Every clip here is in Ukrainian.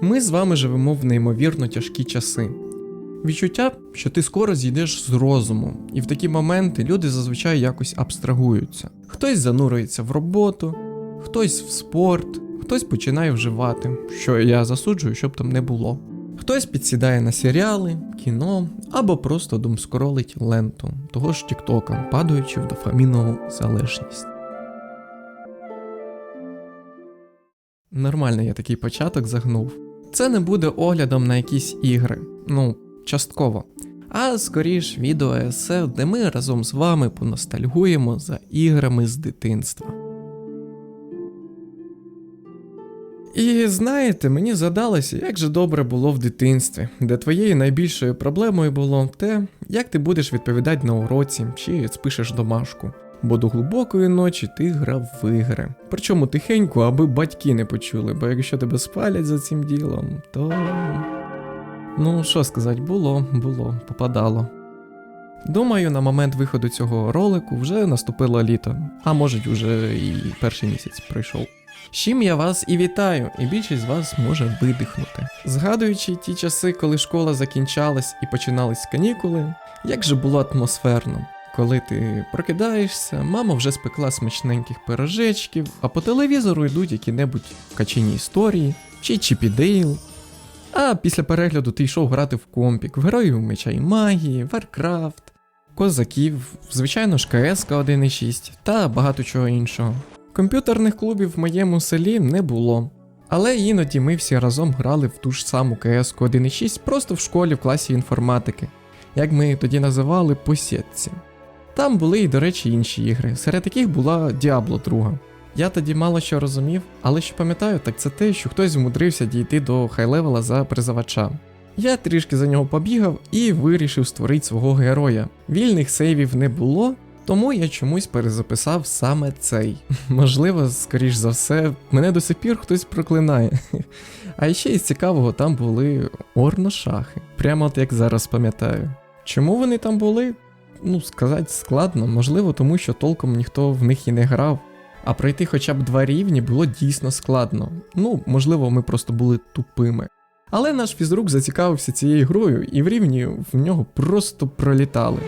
Ми з вами живемо в неймовірно тяжкі часи. Відчуття, що ти скоро зійдеш з розуму, і в такі моменти люди зазвичай якось абстрагуються. Хтось занурюється в роботу, хтось в спорт, хтось починає вживати, що я засуджую, щоб там не було. Хтось підсідає на серіали, кіно або просто думскоролить ленту того ж Тіктока, падаючи в дофамінову залежність. Нормально я такий початок загнув. Це не буде оглядом на якісь ігри, ну, частково. А скоріш відео есе, де ми разом з вами поностальгуємо за іграми з дитинства. І знаєте, мені задалося, як же добре було в дитинстві, де твоєю найбільшою проблемою було те, як ти будеш відповідати на уроці чи спишеш домашку. Бо до глибокої ночі ти грав в ігри. Причому тихенько, аби батьки не почули, бо якщо тебе спалять за цим ділом, то. Ну, що сказати, було, було, попадало. Думаю, на момент виходу цього ролику вже наступило літо, а може вже і перший місяць пройшов. З чим я вас і вітаю, і більшість з вас може видихнути. Згадуючи ті часи, коли школа закінчалась і починались канікули, як же було атмосферно. Коли ти прокидаєшся, мама вже спекла смачненьких пирожечків, а по телевізору йдуть які-небудь качені історії чи Чіпі Дейл. А після перегляду ти йшов грати в компік, в героїв меча і магії, Варкрафт, козаків, звичайно ж КСК 1.6 та багато чого іншого. Комп'ютерних клубів в моєму селі не було. Але іноді ми всі разом грали в ту ж саму КС 1.6 просто в школі в класі інформатики, як ми тоді називали по сітці. Там були і, до речі, інші ігри, серед яких була Diablo 2. Я тоді мало що розумів, але що пам'ятаю, так це те, що хтось змудрився дійти до хай-левела за призивача. Я трішки за нього побігав і вирішив створити свого героя. Вільних сейвів не було, тому я чомусь перезаписав саме цей. Можливо, скоріш за все, мене до сих пір хтось проклинає. А ще із цікавого там були орношахи, прямо от як зараз пам'ятаю. Чому вони там були? Ну, сказати складно, можливо, тому що толком ніхто в них і не грав. А пройти хоча б два рівні було дійсно складно. Ну, можливо, ми просто були тупими. Але наш фізрук зацікавився цією грою, і в рівні в нього просто пролітали.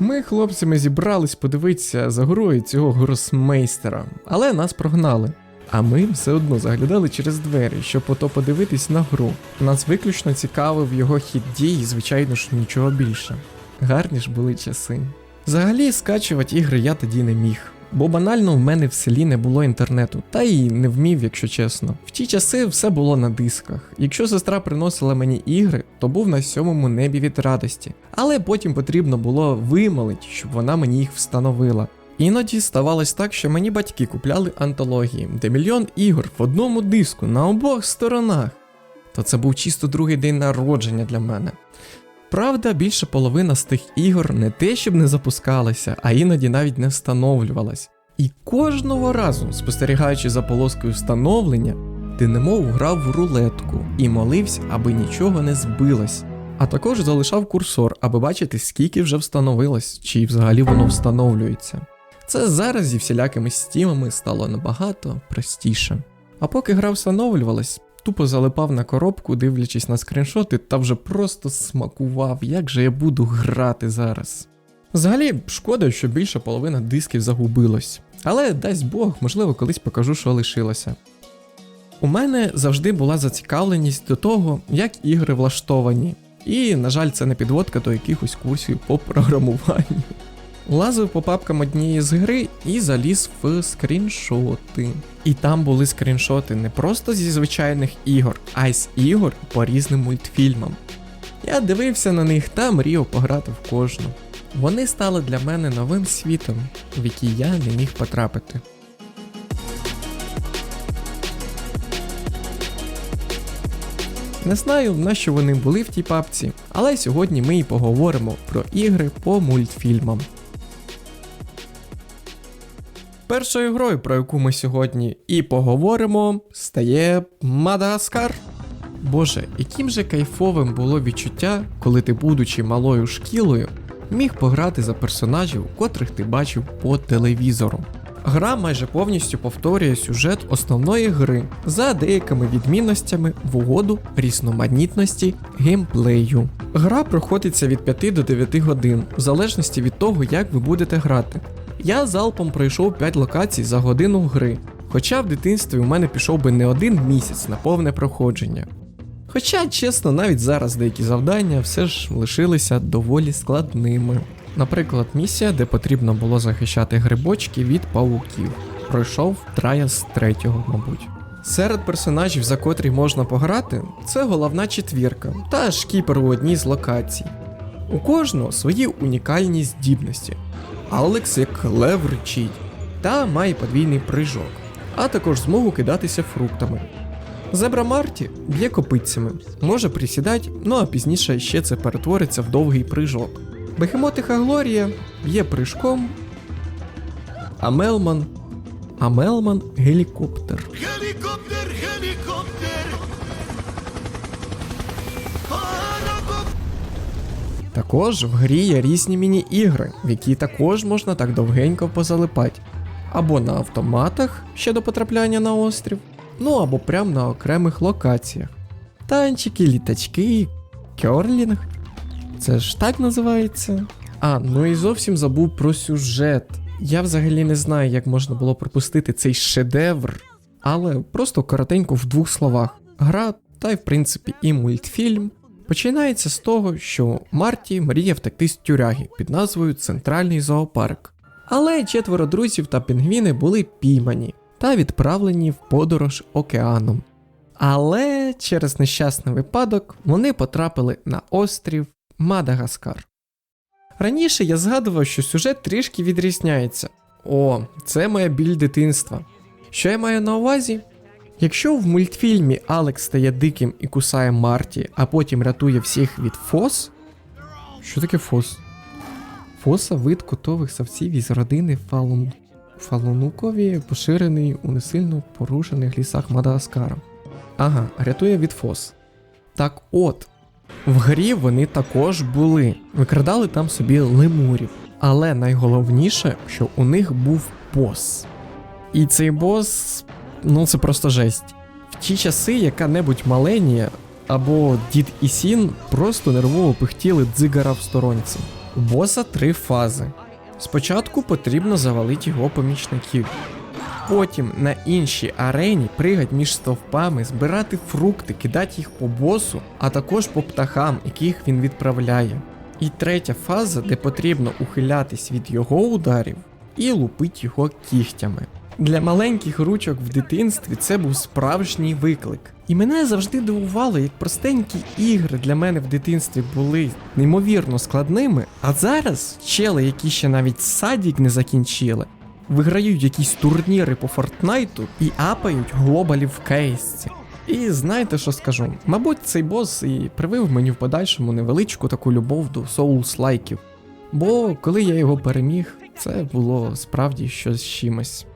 Ми хлопцями зібрались подивитися за грою цього гросмейстера, але нас прогнали. А ми все одно заглядали через двері, щоб ото подивитись на гру. Нас виключно цікавив його хід дій, звичайно ж, нічого більше. Гарні ж були часи. Взагалі, скачувати ігри я тоді не міг. Бо банально в мене в селі не було інтернету, та й не вмів, якщо чесно. В ті часи все було на дисках. Якщо сестра приносила мені ігри, то був на сьомому небі від радості. Але потім потрібно було вимолити, щоб вона мені їх встановила. Іноді ставалось так, що мені батьки купляли антології, де мільйон ігор в одному диску на обох сторонах. То це був чисто другий день народження для мене. Правда, більша половина з тих ігор не те, щоб не запускалася, а іноді навіть не встановлювалась. І кожного разу, спостерігаючи за полоскою встановлення, ти немов грав в рулетку і молився, аби нічого не збилось. А також залишав курсор, аби бачити, скільки вже встановилось, чи взагалі воно встановлюється. Це зараз зі всілякими стімами стало набагато простіше. А поки гра встановлювалась, тупо залипав на коробку, дивлячись на скріншоти, та вже просто смакував, як же я буду грати зараз. Взагалі, шкода, що більша половина дисків загубилось. Але дасть Бог, можливо, колись покажу, що лишилося. У мене завжди була зацікавленість до того, як ігри влаштовані. І, на жаль, це не підводка до якихось курсів по програмуванню. Лазив по папкам однієї з гри і заліз в скріншоти. І там були скріншоти не просто зі звичайних ігор, а й з ігор по різним мультфільмам. Я дивився на них та мріяв пограти в кожну. Вони стали для мене новим світом, в який я не міг потрапити. Не знаю, на що вони були в тій папці, але сьогодні ми і поговоримо про ігри по мультфільмам. Першою грою, про яку ми сьогодні і поговоримо, стає Мадагаскар. Боже, яким же кайфовим було відчуття, коли ти, будучи малою шкілою, міг пограти за персонажів, котрих ти бачив по телевізору. Гра майже повністю повторює сюжет основної гри за деякими відмінностями в угоду різноманітності геймплею. Гра проходиться від 5 до 9 годин, в залежності від того, як ви будете грати. Я залпом пройшов 5 локацій за годину гри, хоча в дитинстві у мене пішов би не один місяць на повне проходження. Хоча, чесно, навіть зараз деякі завдання все ж лишилися доволі складними. Наприклад, місія, де потрібно було захищати грибочки від павуків. Пройшов трая з третього, мабуть. Серед персонажів, за котрі можна пограти, це головна четвірка та шкіпер у одній з локацій. У кожного свої унікальні здібності. Алекс як лев речить та має подвійний прыжок, а також змогу кидатися фруктами. Зебра Марті б'є копитцями, може присідати, ну а пізніше ще це перетвориться в довгий прыжок. Бехемотиха Глорія б'є прыжком, а Мелман. А Мелман гелікоптер. Helikopter, helikopter. Також в грі є різні міні-ігри, в які також можна так довгенько позалипати. Або на автоматах ще до потрапляння на острів, ну або прямо на окремих локаціях. Танчики, літачки, кьорлінг. Це ж так називається. А, ну і зовсім забув про сюжет. Я взагалі не знаю, як можна було пропустити цей шедевр, але просто коротенько в двох словах. Гра, та й в принципі і мультфільм, починається з того, що Марті мріє втекти з тюряги під назвою Центральний зоопарк. Але четверо друзів та пінгвіни були піймані та відправлені в подорож океаном. Але через нещасний випадок вони потрапили на острів Мадагаскар. Раніше я згадував, що сюжет трішки відрізняється. О, це моя біль дитинства. Що я маю на увазі? Якщо в мультфільмі Алекс стає диким і кусає Марті, а потім рятує всіх від Фос. Що таке Фос? Фоса вид котових савців із родини Фалун... Фалунукові, поширений у несильно порушених лісах Мадагаскара. Ага, рятує від Фос. Так от, в грі вони також були, викрадали там собі лемурів. Але найголовніше, що у них був бос. І цей бос, ну це просто жесть. В ті часи яка-небудь маленія або дід і сін просто нервово пихтіли дзигара в сторонці. У боса три фази. Спочатку потрібно завалити його помічників. Потім на іншій арені пригать між стовпами, збирати фрукти, кидати їх по босу, а також по птахам, яких він відправляє. І третя фаза, де потрібно ухилятись від його ударів і лупить його кігтями. Для маленьких ручок в дитинстві це був справжній виклик. І мене завжди дивувало, як простенькі ігри для мене в дитинстві були неймовірно складними, а зараз чели, які ще навіть садік не закінчили, виграють якісь турніри по Фортнайту і апають глобалів в кейсці. І знаєте, що скажу? Мабуть, цей бос і привив мені в подальшому невеличку таку любов до соус лайків. Бо коли я його переміг, це було справді щось з чимось.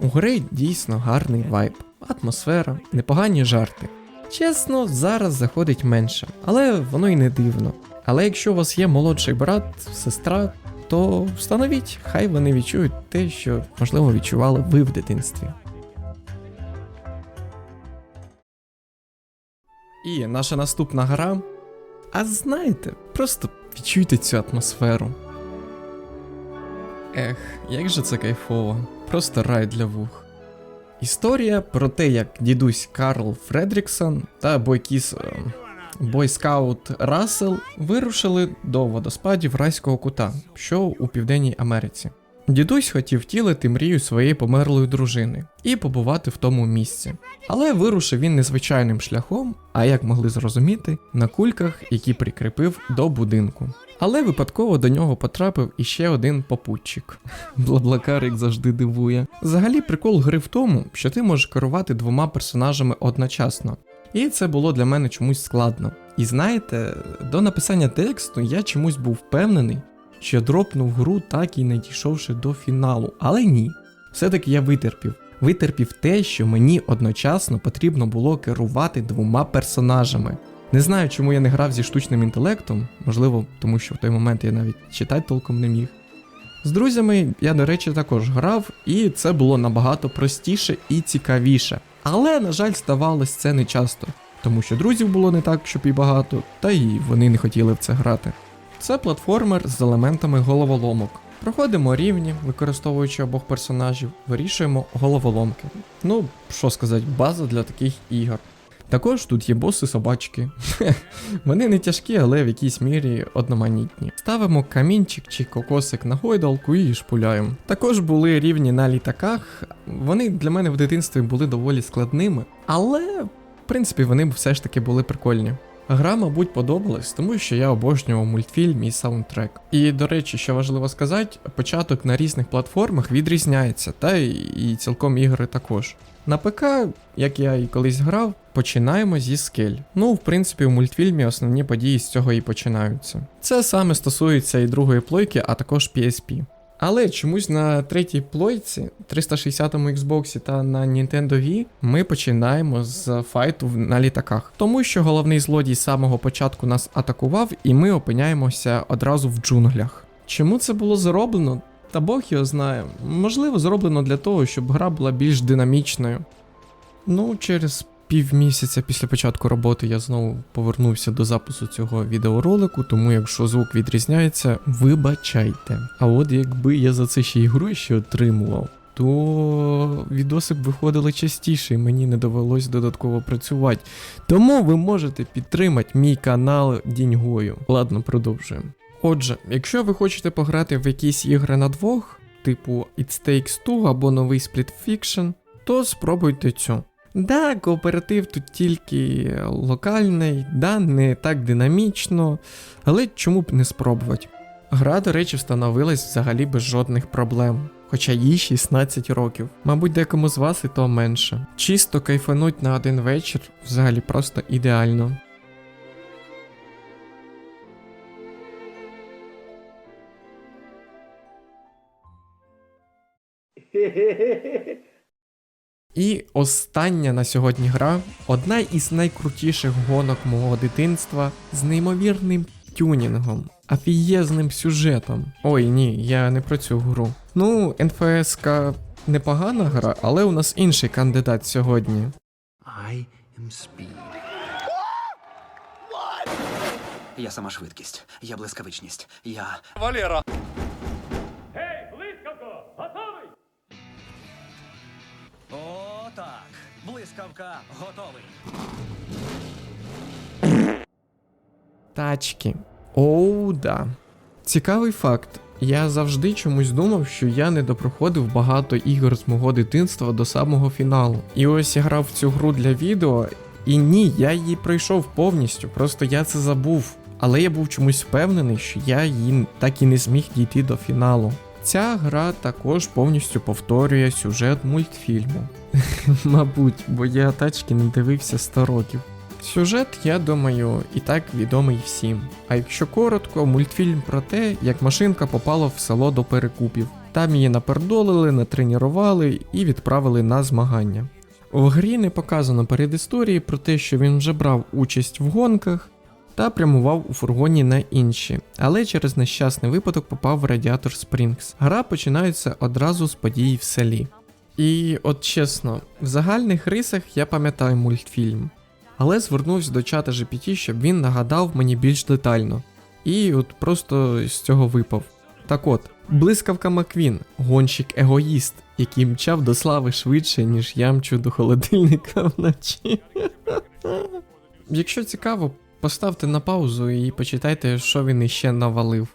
У гри дійсно гарний вайб, атмосфера, непогані жарти. Чесно, зараз заходить менше, але воно й не дивно. Але якщо у вас є молодший брат, сестра, то встановіть, хай вони відчують те, що можливо відчували ви в дитинстві. І наша наступна гра. А знаєте, просто відчуйте цю атмосферу. Ех, як же це кайфово, просто рай для вух. Історія про те, як дідусь Карл Фредріксон та бойкіс бойскаут Рассел вирушили до водоспадів райського кута, що у Південній Америці. Дідусь хотів втілити мрію своєї померлої дружини і побувати в тому місці. Але вирушив він незвичайним шляхом, а як могли зрозуміти, на кульках, які прикріпив до будинку. Але випадково до нього потрапив іще один попутчик. Блаблакар, як завжди дивує. Взагалі, прикол гри в тому, що ти можеш керувати двома персонажами одночасно. І це було для мене чомусь складно. І знаєте, до написання тексту я чомусь був впевнений, що дропнув гру, так і не дійшовши до фіналу. Але ні. Все-таки я витерпів. Витерпів те, що мені одночасно потрібно було керувати двома персонажами. Не знаю, чому я не грав зі штучним інтелектом, можливо, тому що в той момент я навіть читати толком не міг. З друзями я, до речі, також грав, і це було набагато простіше і цікавіше. Але, на жаль, ставалось це не часто, тому що друзів було не так, щоб і багато, та й вони не хотіли в це грати. Це платформер з елементами головоломок. Проходимо рівні, використовуючи обох персонажів, вирішуємо головоломки. Ну, що сказати, база для таких ігор. Також тут є боси собачки. Вони не тяжкі, але в якійсь мірі одноманітні. Ставимо камінчик чи кокосик на гойдалку і шпуляємо. Також були рівні на літаках. Вони для мене в дитинстві були доволі складними, але в принципі вони все ж таки були прикольні. Гра, мабуть, подобалась, тому що я обожнював мультфільм і саундтрек. І до речі, що важливо сказати, початок на різних платформах відрізняється, та і цілком ігри також. На ПК, як я і колись грав, починаємо зі скель. Ну, в принципі, у мультфільмі основні події з цього і починаються. Це саме стосується і другої плойки, а також PSP. Але чомусь на третій плойці, 360-му Xbox та на Nintendo Wii ми починаємо з файту на літаках. Тому що головний злодій з самого початку нас атакував, і ми опиняємося одразу в джунглях. Чому це було зроблено? Та Бог його знає. Можливо, зроблено для того, щоб гра була більш динамічною. Ну, через півмісяця після початку роботи я знову повернувся до запису цього відеоролику, тому якщо звук відрізняється, вибачайте. А от якби я за це ще й гроші отримував, то відоси б виходили частіше, і мені не довелось додатково працювати. Тому ви можете підтримати мій канал діньгою. Ладно, продовжуємо. Отже, якщо ви хочете пограти в якісь ігри на двох, типу It Takes Two або новий Split Fiction, то спробуйте цю. Да, кооператив тут тільки локальний, да, не так динамічно, але чому б не спробувати? Гра, до речі, встановилась взагалі без жодних проблем, хоча їй 16 років. Мабуть, декому з вас і то менше. Чисто кайфануть на один вечір взагалі просто ідеально. І остання на сьогодні гра одна із найкрутіших гонок мого дитинства з неймовірним тюнінгом, афієзним сюжетом. Ой, ні, я не про цю гру. Ну, НФСК непогана гра, але у нас інший кандидат сьогодні. I am speed. Я сама швидкість, я блискавичність, я. Валера! Блискавка готовий. Тачки. Оу, да. Цікавий факт. Я завжди чомусь думав, що я не допроходив багато ігор з мого дитинства до самого фіналу. І ось я грав в цю гру для відео, і ні, я її пройшов повністю, просто я це забув. Але я був чомусь впевнений, що я її так і не зміг дійти до фіналу. Ця гра також повністю повторює сюжет мультфільму. Мабуть, бо я тачки не дивився 100 років. Сюжет, я думаю, і так відомий всім. А якщо коротко, мультфільм про те, як машинка попала в село до перекупів. Там її напердолили, натренували і відправили на змагання. В грі не показано передісторії про те, що він вже брав участь в гонках та прямував у фургоні на інші, але через нещасний випадок попав в Радіатор Спрінгс. Гра починається одразу з подій в селі. І от чесно, в загальних рисах я пам'ятаю мультфільм, але звернувся до чата GPT, щоб він нагадав мені більш детально. І от просто з цього випав. Так от, блискавка Маквін, гонщик егоїст, який мчав до слави швидше, ніж я мчу до холодильника вночі. Якщо цікаво, поставте на паузу і почитайте, що він іще навалив.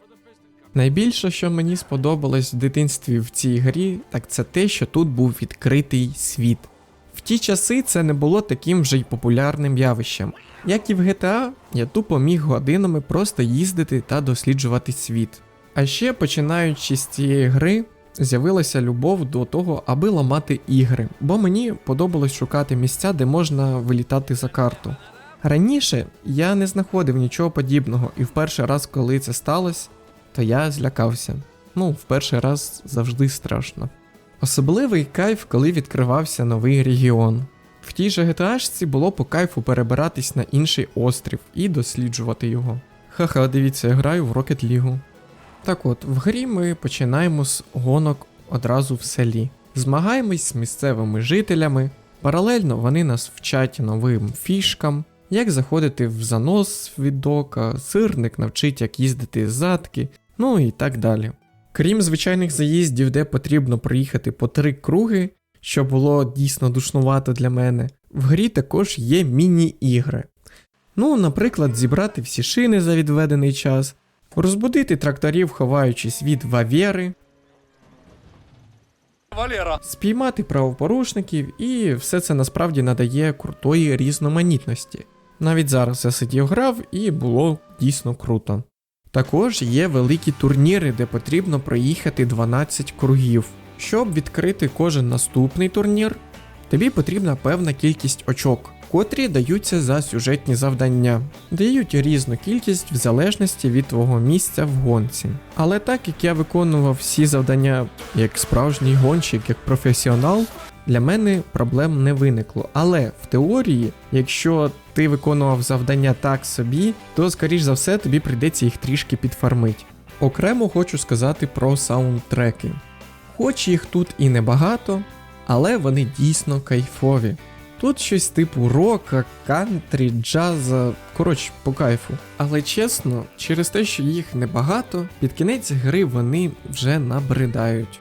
Найбільше, що мені сподобалось в дитинстві в цій грі, так це те, що тут був відкритий світ. В ті часи це не було таким вже й популярним явищем. Як і в GTA, я тупо міг годинами просто їздити та досліджувати світ. А ще починаючи з цієї гри, з'явилася любов до того, аби ламати ігри, бо мені подобалось шукати місця, де можна вилітати за карту. Раніше я не знаходив нічого подібного, і в перший раз, коли це сталося, то я злякався. Ну, в перший раз завжди страшно. Особливий кайф, коли відкривався новий регіон. В тій же GTA було по кайфу перебиратись на інший острів і досліджувати його. Ха-ха, дивіться, я граю в Rocket League. Так от, в грі ми починаємо з гонок одразу в селі. Змагаємось з місцевими жителями. Паралельно вони нас вчать новим фішкам, як заходити в занос від дока, сирник навчить, як їздити задки, ну і так далі. Крім звичайних заїздів, де потрібно проїхати по три круги, що було дійсно душнувато для мене, в грі також є міні-ігри. Ну, наприклад, зібрати всі шини за відведений час, розбудити тракторів, ховаючись від вавєри, Валера. спіймати правопорушників, і все це насправді надає крутої різноманітності. Навіть зараз я сидів грав і було дійсно круто. Також є великі турніри, де потрібно проїхати 12 кругів. Щоб відкрити кожен наступний турнір, тобі потрібна певна кількість очок, котрі даються за сюжетні завдання, дають різну кількість в залежності від твого місця в гонці. Але так як я виконував всі завдання як справжній гонщик, як професіонал, для мене проблем не виникло. Але в теорії, якщо ти виконував завдання так собі, то скоріш за все тобі прийдеться їх трішки підфармить. Окремо хочу сказати про саундтреки. Хоч їх тут і небагато, але вони дійсно кайфові. Тут щось типу рока, кантрі, джаза, коротше, по кайфу. Але чесно, через те, що їх небагато, під кінець гри вони вже набридають.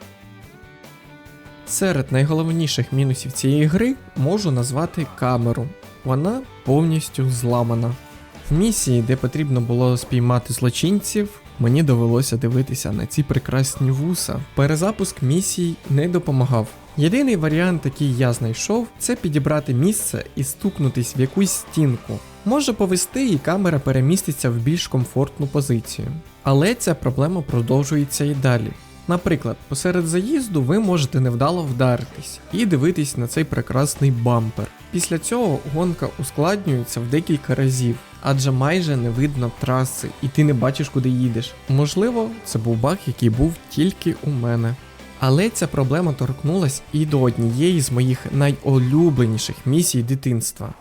Серед найголовніших мінусів цієї гри можу назвати камеру. Вона повністю зламана. В місії, де потрібно було спіймати злочинців, мені довелося дивитися на ці прекрасні вуса. Перезапуск місій не допомагав. Єдиний варіант, який я знайшов, це підібрати місце і стукнутись в якусь стінку. Може повести, і камера переміститься в більш комфортну позицію. Але ця проблема продовжується і далі. Наприклад, посеред заїзду ви можете невдало вдаритись і дивитись на цей прекрасний бампер. Після цього гонка ускладнюється в декілька разів, адже майже не видно траси, і ти не бачиш, куди їдеш. Можливо, це був баг, який був тільки у мене. Але ця проблема торкнулась і до однієї з моїх найулюбленіших місій дитинства.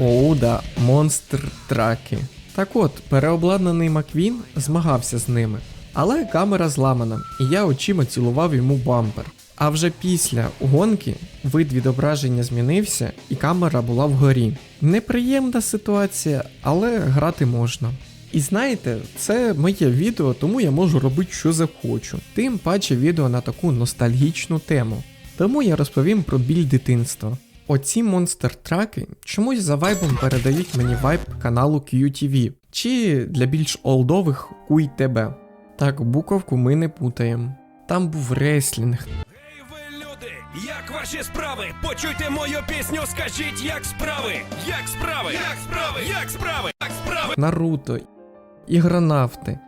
Оу, да, монстр траки. Так от, переобладнаний Маквін змагався з ними, але камера зламана, і я очима цілував йому бампер. А вже після гонки вид відображення змінився, і камера була вгорі. Неприємна ситуація, але грати можна. І знаєте, це моє відео, тому я можу робити, що захочу. Тим паче відео на таку ностальгічну тему. Тому я розповім про біль дитинства. Оці монстр-траки чомусь за вайбом передають мені вайб каналу QTV, чи для більш олдових Куй ТБ. Так, буковку ми не путаємо. Там був реслінг, Ей ви люди, як ваші справи? Почуйте мою пісню, скажіть, як справи? Як справи? Як справи? Як справи? Як справи? Наруто, ігронавти.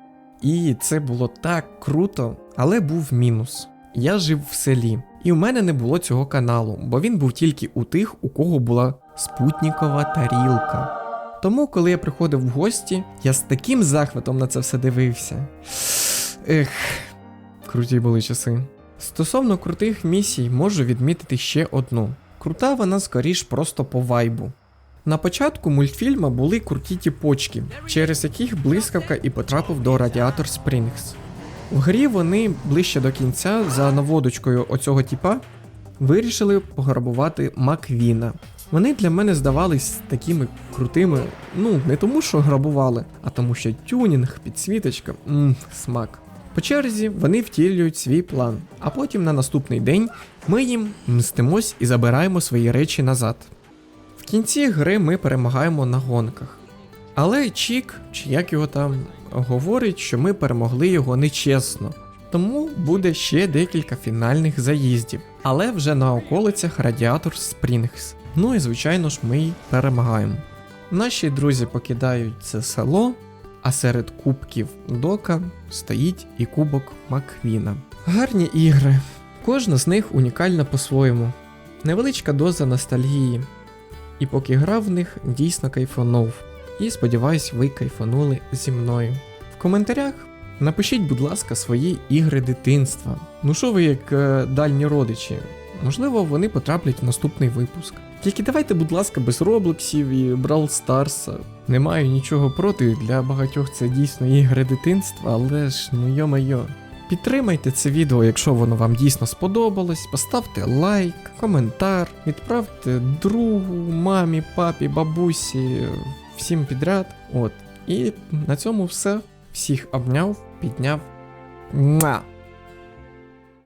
І це було так круто, але був мінус. Я жив в селі, і у мене не було цього каналу, бо він був тільки у тих, у кого була спутникова тарілка. Тому, коли я приходив в гості, я з таким захватом на це все дивився. Ех, круті були часи. Стосовно крутих місій, можу відмітити ще одну. Крута вона скоріш просто по вайбу. На початку мультфільма були круті тіпочки, через яких блискавка і потрапив до Радіатор Спрінгс. В грі вони ближче до кінця за наводочкою оцього тіпа вирішили пограбувати Маквіна. Вони для мене здавались такими крутими, ну не тому, що грабували, а тому, що тюнінг, підсвіточка, мм, смак. По черзі вони втілюють свій план, а потім на наступний день ми їм мстимось і забираємо свої речі назад. В кінці гри ми перемагаємо на гонках. Але Чік, чи як його там, говорить, що ми перемогли його нечесно. Тому буде ще декілька фінальних заїздів, але вже на околицях Радіатор Спрінгс. Ну і звичайно ж ми й перемагаємо. Наші друзі покидають це село, а серед кубків Дока стоїть і кубок Маквіна. Гарні ігри. Кожна з них унікальна по-своєму. Невеличка доза ностальгії. І поки грав в них, дійсно кайфанув. І сподіваюсь, ви кайфанули зі мною. В коментарях напишіть, будь ласка, свої ігри дитинства. Ну що ви як е, дальні родичі? Можливо, вони потраплять в наступний випуск. Тільки давайте, будь ласка, без Роблоксів і Брал Старса. Не маю нічого проти, для багатьох це дійсно ігри дитинства, але ж ну йо-майо. Підтримайте це відео, якщо воно вам дійсно сподобалось. Поставте лайк, коментар, відправте другу, мамі, папі, бабусі, всім підряд. От. І на цьому все. Всіх обняв, підняв. Муа!